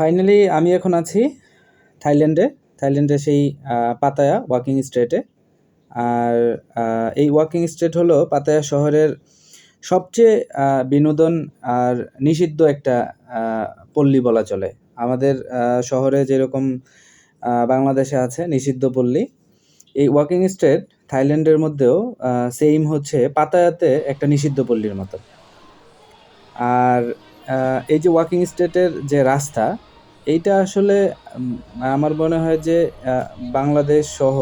Finally আমি এখন আছি থাইল্যান্ডে। থাইল্যান্ডে সেই পাতায়া ওয়াকিং স্ট্রিটে আর এই ওয়াকিং স্ট্রিট হলো পাতায়া শহরের সবচেয়ে বিনোদন আর নিষিদ্ধ একটা পল্লী বলা চলে। আমাদের শহরে যেরকম বাংলাদেশে আছে নিষিদ্ধ পল্লী, এই ওয়াকিং স্ট্রিট থাইল্যান্ডের মধ্যেও সেম হচ্ছে পাতায়াতে একটা নিষিদ্ধ পল্লীর মতো। আর এই যে ওয়াকিং স্ট্রিটের যে রাস্তা এইটা আসলে আমার মনে হয় যে বাংলাদেশ সহ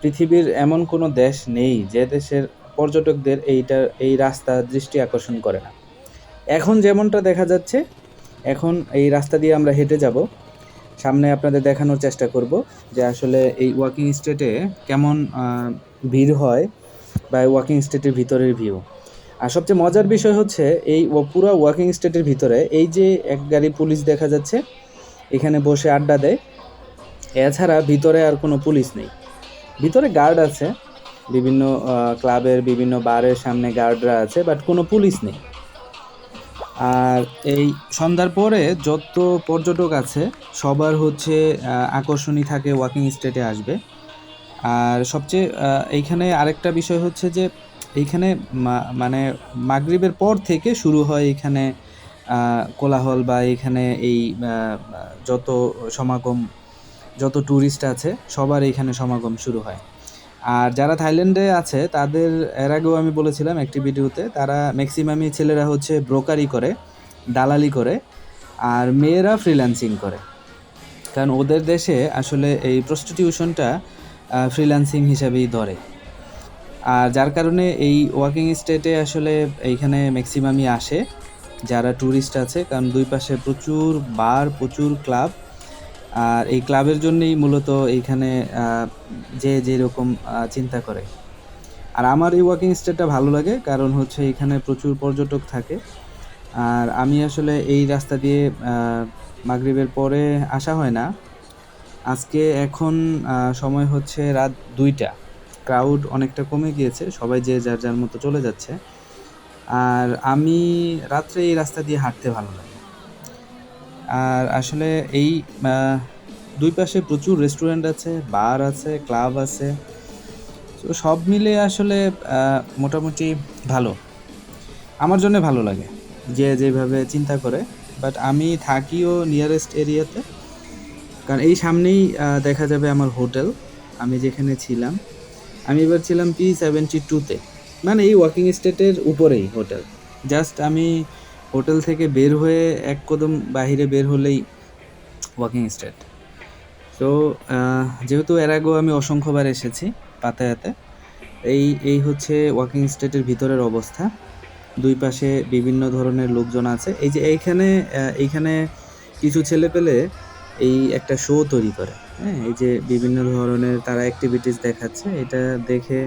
পৃথিবীর এমন কোনো দেশ নেই যে দেশের পর্যটকদের এইটা, এই রাস্তা দৃষ্টি আকর্ষণ করে না। এখন যেমনটা দেখা যাচ্ছে, এখন এই রাস্তা দিয়ে আমরা হেঁটে যাব। সামনে আপনাদের দেখানোর চেষ্টা করব যে আসলে এই ওয়াকিং স্ট্রিটে কেমন ভিড় হয় বা ওয়াকিং স্ট্রিটের ভিতরের ভিউ আর সবচেয়ে মজার বিষয় হচ্ছে, এই পুরো ওয়াকিং স্ট্রিটের ভিতরে এই যে এক গাড়ি পুলিশ দেখা যাচ্ছে এখানে বসে আড্ডা দেয়। এছাড়া ভিতরে আর কোনো পুলিশ নেই। ভিতরে গার্ড আছে। বিভিন্ন ক্লাবের বিভিন্ন বারের সামনে গার্ডরা আছে বাট কোনো পুলিশ নেই। আর এই সন্ধ্যার পরে যত পর্যটক আছে, সবার হচ্ছে আকর্ষণী থাকে ওয়াকিং স্টেটে আসবে। আর সবচেয়ে এইখানে আরেকটা বিষয় হচ্ছে যে, এইখানে মানে মাগরিবের পর থেকে শুরু হয় এখানে কোলাহল বা এখানে এই যত সমাগম, যত ট্যুরিস্ট আছে, সবার এইখানে সমাগম শুরু হয়। আর যারা থাইল্যান্ডে আছে, তাদের, এর আগেও আমি বলেছিলাম একটি ভিডিওতে, তারা ম্যাক্সিমামই ছেলেরা হচ্ছে ব্রোকারি করে, দালালি করে, আর মেয়েরা ফ্রিল্যান্সিং করে। কারণ ওদের দেশে আসলে এই প্রস্টিটিউশনটা ফ্রিল্যান্সিং হিসাবেই ধরে। আর যার কারণে এই ওয়ার্কিং স্টেটে আসলে এইখানে ম্যাক্সিমামই আসে। যারা ট্যুরিস্ট আছে, কারণ দুই পাশে প্রচুর বার প্রচুর ক্লাব আর এই ক্লাবের জন্যই মূলত এইখানে যে যেরকম চিন্তা করে। আর আমার এই ওয়াকিং স্টেটটা ভালো লাগে, কারণ হচ্ছে এখানে প্রচুর পর্যটক থাকে। আর আমি আসলে এই রাস্তা দিয়ে মাগরিবের পরে আসা হয় না। আজকে এখন সময় হচ্ছে রাত দুইটা। ক্রাউড অনেকটা কমে গিয়েছে, সবাই যে যার যার মতো চলে যাচ্ছে। আর আমি রাত্রে এই রাস্তা দিয়ে হাঁটতে ভালো লাগে। আর আসলে এই দুই পাশে প্রচুর রেস্টুরেন্ট আছে বার আছে ক্লাব আছে। তো সব মিলে আসলে মোটামুটি ভালো। আমার জন্য ভালো লাগে যে যেভাবে চিন্তা করে। বাট আমি থাকিও নিয়ারেস্ট এরিয়াতে কারণ এই সামনেই দেখা যাবে আমার হোটেল। আমি যেখানে ছিলাম। আমি এবার ছিলাম পি সেভেন্টি টুতে মানে এই ওয়াকিং স্টেটের উপরেই হোটেল। জাস্ট আমি হোটেল থেকে বের হয়ে এক কদম বাহিরে বের হলেই ওয়াকিং স্টেট। তো যেহেতু এর আগেও আমি অসংখ্যবার এসেছি পাতায়াতে, এই এই হচ্ছে ওয়াকিং স্টেটের ভিতরের অবস্থা। দুই পাশে বিভিন্ন ধরনের লোকজন আছে। এই যে এইখানে এইখানে কিছু ছেলে পেলে এই একটা শো তৈরি করে। হ্যাঁ এই যে বিভিন্ন ধরনের তারা অ্যাক্টিভিটিস দেখাচ্ছে। এটা দেখে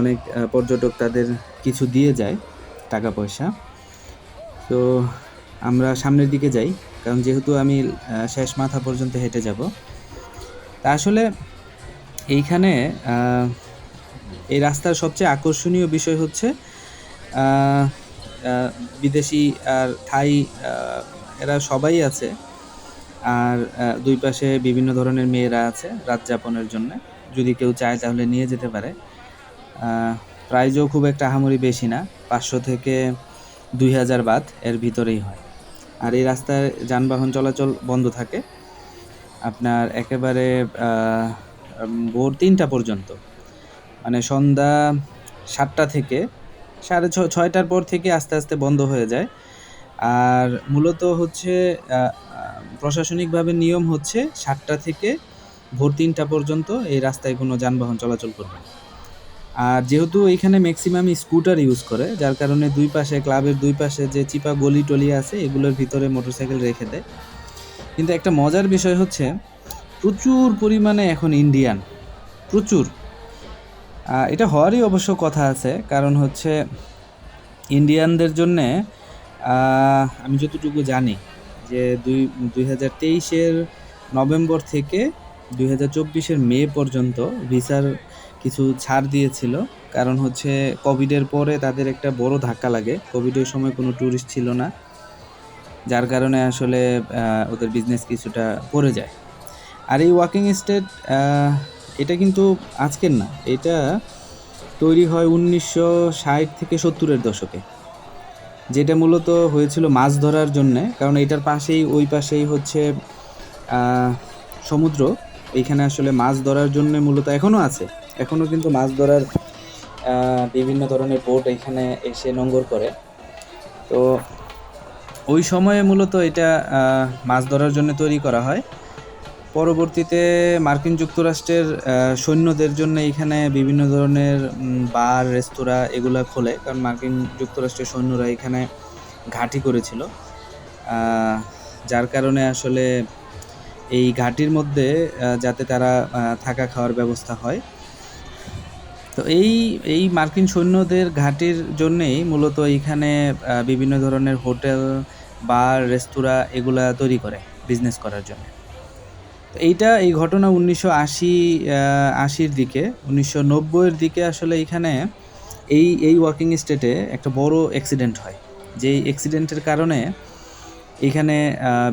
অনেক পর্যটক তাদের কিছু দিয়ে যায়, টাকা পয়সা। তো আমরা সামনের দিকে যাই, কারণ যেহেতু আমি শেষ মাথা পর্যন্ত হেঁটে যাব। তা আসলে এইখানে এই রাস্তার সবচেয়ে আকর্ষণীয় বিষয় হচ্ছে বিদেশি আর থাই এরা সবাই আছে। আর দুই পাশে বিভিন্ন ধরনের মেয়েরা আছে রাত যাপনের জন্য। যদি কেউ চায় তাহলে নিয়ে যেতে পারে। প্রাইজও খুব একটা আহামরি বেশি না, পাঁচশো থেকে দুই হাজার বাদ এর ভিতরেই হয়। আর এই রাস্তায় যানবাহন চলাচল বন্ধ থাকে। আপনার একেবারে ভোর তিনটা পর্যন্ত। মানে সন্ধ্যা সাতটা থেকে সাড়ে ছ, ছয়টার পর থেকে আস্তে আস্তে বন্ধ হয়ে যায়। আর মূলত হচ্ছে প্রশাসনিকভাবে নিয়ম হচ্ছে সাতটা থেকে ভোর তিনটা পর্যন্ত এই রাস্তায় কোনো যানবাহন চলাচল করবে না। আর যেহেতু এখানে ম্যাক্সিমাম স্কুটার ইউজ করে, যার কারণে দুই পাশে, ক্লাবের দুই পাশে যে চিপা গলি টলি আছে, এগুলোর ভিতরে মোটরসাইকেল রেখে দেয়। কিন্তু একটা মজার বিষয় হচ্ছে, প্রচুর পরিমাণে এখন ইন্ডিয়ান প্রচুর। এটা হওয়ারই অবশ্য কথা আছে, কারণ হচ্ছে ইন্ডিয়ানদের জন্যে আমি যতটুকু জানি যে দুই দুই হাজার তেইশের নভেম্বর থেকে দুই হাজার চব্বিশের মে পর্যন্ত ভিসার কিছু ছাড় দিয়েছিল। কারণ হচ্ছে কোভিডের পরে তাদের একটা বড় ধাক্কা লাগে। কোভিডের সময় কোনো ট্যুরিস্ট ছিল না, যার কারণে আসলে ওদের বিজনেস কিছুটা পড়ে যায়। আর এই ওয়াকিং স্টেট এটা কিন্তু আজকের না। এটা তৈরি হয় উনিশশো ষাট থেকে সত্তরের দশকে। যেটা মূলত হয়েছিল মাছ ধরার জন্যে, কারণ এটার পাশেই, ওই পাশেই হচ্ছে সমুদ্র। এইখানে আসলে মাছ ধরার জন্য মূলত এখনও আছে। এখনও কিন্তু মাছ ধরার বিভিন্ন ধরনের বোট এখানে এসে নোঙ্গর করে। তো ওই সময়ে মূলত এটা মাছ ধরার জন্য তৈরি করা হয়। পরবর্তীতে মার্কিন যুক্তরাষ্ট্রের সৈন্যদের জন্য এখানে বিভিন্ন ধরনের বার, রেস্তোরাঁ এগুলো খোলে। কারণ মার্কিন যুক্তরাষ্ট্রের সৈন্যরা এখানে ঘাঁটি করেছিল। যার কারণে আসলে এই ঘাঁটির মধ্যে যাতে তারা থাকা খাওয়ার ব্যবস্থা হয়। তো এই এই মার্কিন সৈন্যদের ঘাঁটির জন্যেই মূলত এইখানে বিভিন্ন ধরনের হোটেল, বার, রেস্তোরাঁ এগুলা তৈরি করে বিজনেস করার জন্য। এইটা এই ঘটনা উনিশশো আশি আশির দিকে, উনিশশো নব্বইয়ের দিকে আসলে এখানে এই এই ওয়ার্কিং স্টেটে একটা বড় অ্যাক্সিডেন্ট হয়। যেই অ্যাক্সিডেন্টের কারণে এখানে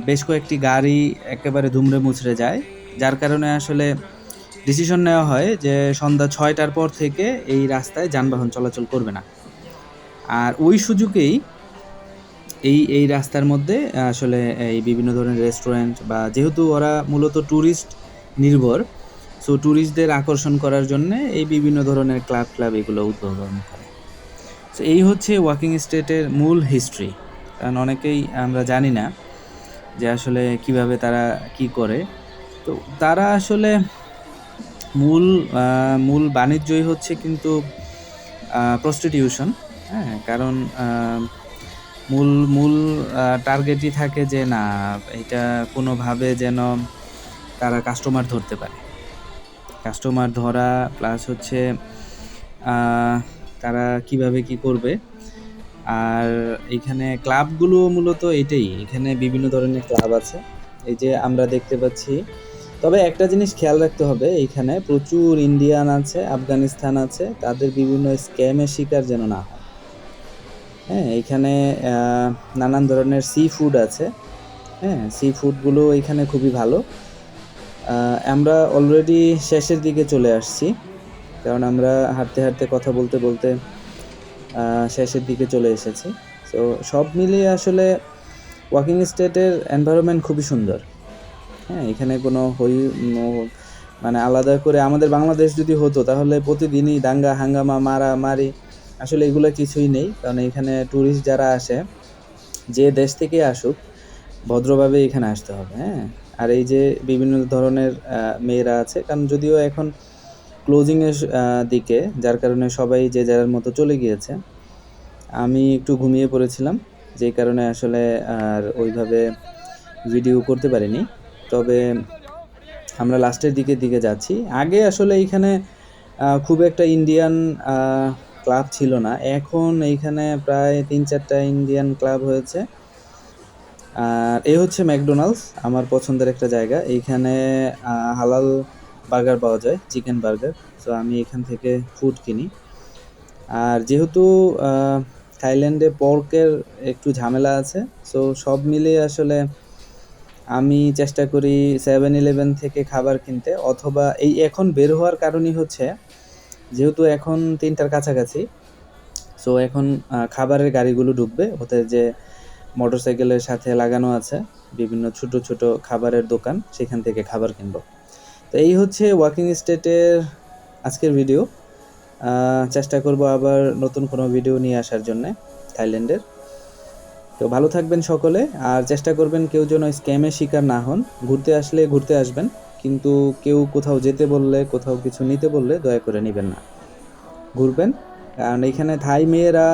বেশ কয়েকটি গাড়ি একেবারে ধুমড়ে মুচড়ে যায়, যার কারণে আসলে ডিসিশন নেওয়া হয় যে সন্ধ্যা ছয়টার পর থেকে এই রাস্তায় যানবাহন চলাচল করবে না। আর ওই সুযোগেই এই এই রাস্তার মধ্যে আসলে এই বিভিন্ন ধরনের রেস্টুরেন্ট বা যেহেতু ওরা মূলত ট্যুরিস্ট নির্ভর সো ট্যুরিস্টদের আকর্ষণ করার জন্য এই বিভিন্ন ধরনের ক্লাব ক্লাব এগুলো উদ্বোধন করে। সো এই হচ্ছে ওয়াকিং স্টেটের মূল হিস্ট্রি কারণ অনেকেই আমরা জানি না যে আসলে কীভাবে তারা কি করে। তো তারা আসলে মূল মূল বাণিজ্যই হচ্ছে কিন্তু প্রস্টিটিউশন হ্যাঁ কারণ মূল মূল টার্গেটই থাকে যে না, এটা কোনোভাবে যেন তারা কাস্টমার ধরতে পারে। কাস্টমার ধরা প্লাস হচ্ছে তারা কীভাবে কি করবে? আর এখানে ক্লাবগুলো মূলত এটাই, এখানে বিভিন্ন ধরনের ক্লাব আছে। এই যে আমরা দেখতে পাচ্ছি তবে একটা জিনিস খেয়াল রাখতে হবে, এইখানে প্রচুর ইন্ডিয়ান আছে আফগানিস্তান আছে, তাদের বিভিন্ন স্ক্যামের শিকার যেন না হয়। হ্যাঁ এখানে নানান ধরনের সি ফুড আছে। হ্যাঁ সি ফুডগুলো এখানে খুবই ভালো। আমরা অলরেডি শেষের দিকে চলে আসছি, কারণ আমরা হাঁটতে হাঁটতে কথা বলতে বলতে শেষের দিকে চলে এসেছি। তো সব মিলিয়ে আসলে ওয়াকিং স্টেটের এনভায়রনমেন্ট খুবই সুন্দর। হ্যাঁ এখানে কোনো হই মানে আলাদা করে আমাদের বাংলাদেশ যদি হতো, তাহলে প্রতিদিনই দাঙ্গা, হাঙ্গামা, মারা, মারি, আসলে এগুলো কিছুই নেই। কারণ এখানে ট্যুরিস্ট যারা আসে, যে দেশ থেকে আসুক, ভদ্রভাবে এখানে আসতে হবে হ্যাঁ। আর এই যে বিভিন্ন ধরনের মেয়েরা আছে, কারণ যদিও এখন ক্লোজিংয়ের দিকে, যার কারণে সবাই যে যার মতো চলে গিয়েছে। আমি একটু ঘুমিয়ে পড়েছিলাম যেই কারণে আসলে আর ওইভাবে ভিডিও করতে পারিনি। তবে আমরা লাস্টের দিকে দিকে যাচ্ছি। আগে আসলে এইখানে খুব একটা ইন্ডিয়ান ক্লাব ছিল না। এখন এইখানে প্রায় তিন চারটা ইন্ডিয়ান ক্লাব হয়েছে। আর এই হচ্ছে ম্যাকডোনাল্ডস আমার পছন্দের একটা জায়গা। এইখানে হালাল বার্গার পাওয়া যায়, চিকেন বার্গার। সো আমি এখান থেকে ফুড কিনি। আর যেহেতু থাইল্যান্ডে পর্কের একটু ঝামেলা আছে সো সব মিলিয়ে আসলে আমি চেষ্টা করি সেভেন ইলেভেন থেকে খাবার কিনতে অথবা এই এখন বের হওয়ার কারণই হচ্ছে, যেহেতু এখন তিনটার কাছাকাছি সো এখন খাবারের গাড়িগুলো ঢুকবে ওদের যে মোটরসাইকেলের সাথে লাগানো আছে, বিভিন্ন ছোট ছোট খাবারের দোকান, সেখান থেকে খাবার কিনব। তো এই হচ্ছে ওয়াকিং স্টেটের আজকের ভিডিও চেষ্টা করব আবার নতুন কোনো ভিডিও নিয়ে আসার জন্যে থাইল্যান্ডের। তো ভালো থাকবেন সকলে, আর চেষ্টা করবেন কেউ যেন স্ক্যামের শিকার না হন। ঘুরতে আসলে ঘুরতে আসবেন, কিন্তু কেউ কোথাও যেতে বললে, কোথাও কিছু নিতে বললে দয়া করে নেবেন না। ঘুরবেন, কারণ এখানে থাই মেয়েরা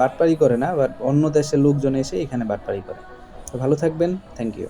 বাটপাড়ি করে না, বাট অন্য দেশের লোকজন এসে এখানে বাটপারি করে। তো ভালো থাকবেন, থ্যাংক ইউ।